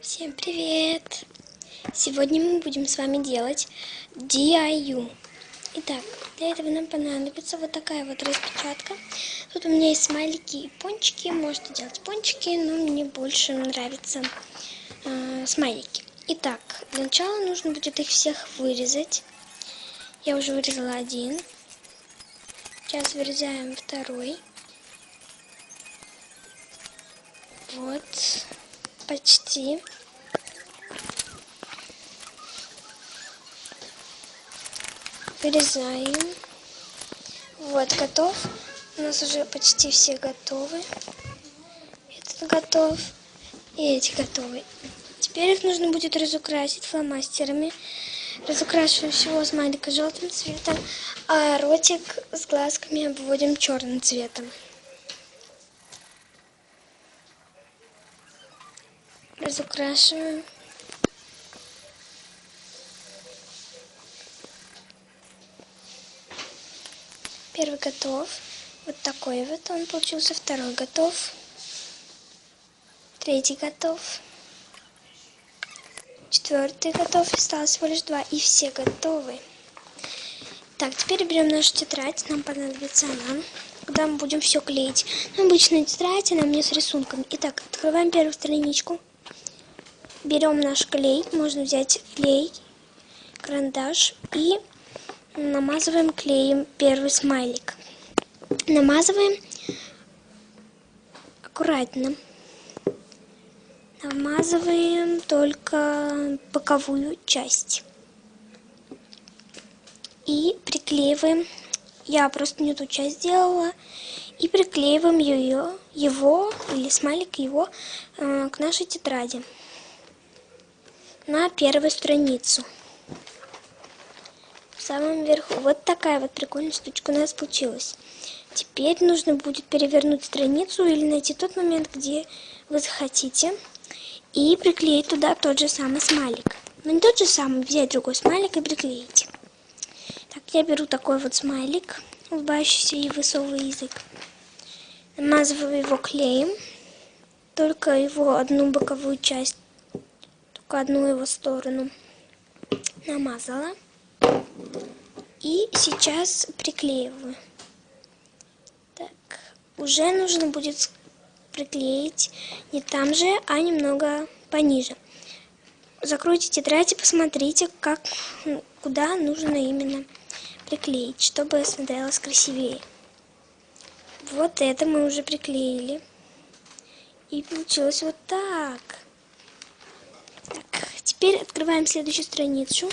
Всем привет! Сегодня мы будем с вами делать DIY. Итак, для этого нам понадобится вот такая вот распечатка. Тут у меня есть смайлики и пончики. Можете делать пончики, но мне больше нравятся э, смайлики. Итак, для начала нужно будет их всех вырезать. Я уже вырезала один. Сейчас вырезаем второй. Вот, почти. Вырезаем. Вот, готов. У нас уже почти все готовы. Этот готов. И эти готовы. Теперь их нужно будет разукрасить фломастерами. Разукрашиваем всего смайлика желтым цветом, а ротик с глазками обводим черным цветом. Разукрашиваем. Первый готов. Вот такой вот он получился. Второй готов. Третий готов. Четвертый готов. Осталось всего лишь два. И все готовы. Так, теперь берем нашу тетрадь. Нам понадобится она. Когда мы будем все клеить. Обычная тетрадь, она мне с рисунками. Итак, открываем первую страничку. Берем наш клей. Можно взять клей, карандаш и намазываем клеем первый смайлик. Намазываем аккуратно. Намазываем только боковую часть. И приклеиваем. Я просто не ту часть сделала. И приклеиваем ее, его или смайлик его э, к нашей тетради на первую страницу самом верху. Вот такая вот прикольная штучка у нас получилась. Теперь нужно будет перевернуть страницу или найти тот момент, где вы захотите, и приклеить туда тот же самый смайлик. Но не тот же самый, взять другой смайлик и приклеить. Так, я беру такой вот смайлик, улыбающийся и высовываю язык. Намазываю его клеем, только его одну боковую часть, только одну его сторону намазала. И сейчас приклеиваю. Так, уже нужно будет приклеить не там же, а немного пониже. Закройте тетрадь и посмотрите, как, куда нужно именно приклеить, чтобы смотрелось красивее. Вот это мы уже приклеили. И получилось вот так. Теперь открываем следующую страницу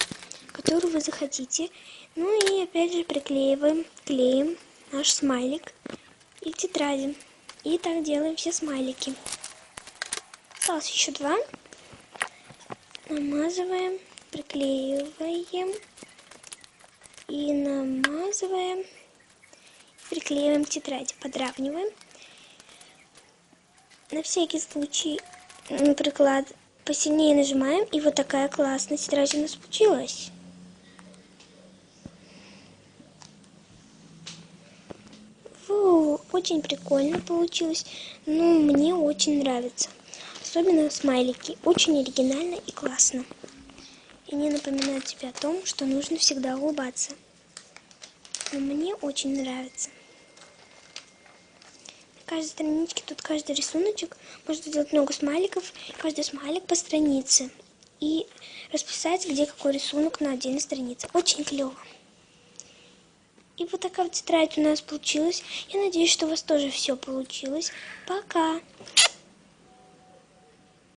которую вы захотите. Ну и опять же приклеиваем, клеим наш смайлик и тетради. И так делаем все смайлики. Осталось еще два. Намазываем, приклеиваем и намазываем. Приклеиваем тетрадь, подравниваем. На всякий случай приклад посильнее нажимаем, и вот такая классная тетрадь у нас получилась. Очень прикольно получилось. Ну, мне очень нравится. Особенно смайлики. Очень оригинально и классно. И они напоминают тебе о том, что нужно всегда улыбаться. Но мне очень нравится. Каждой страничке тут каждый рисуночек. Можно сделать много смайликов. Каждый смайлик по странице. И расписать, где какой рисунок на отдельной странице. Очень клево. И вот такая вот тетрадь у нас получилась. Я надеюсь, что у вас тоже все получилось. Пока!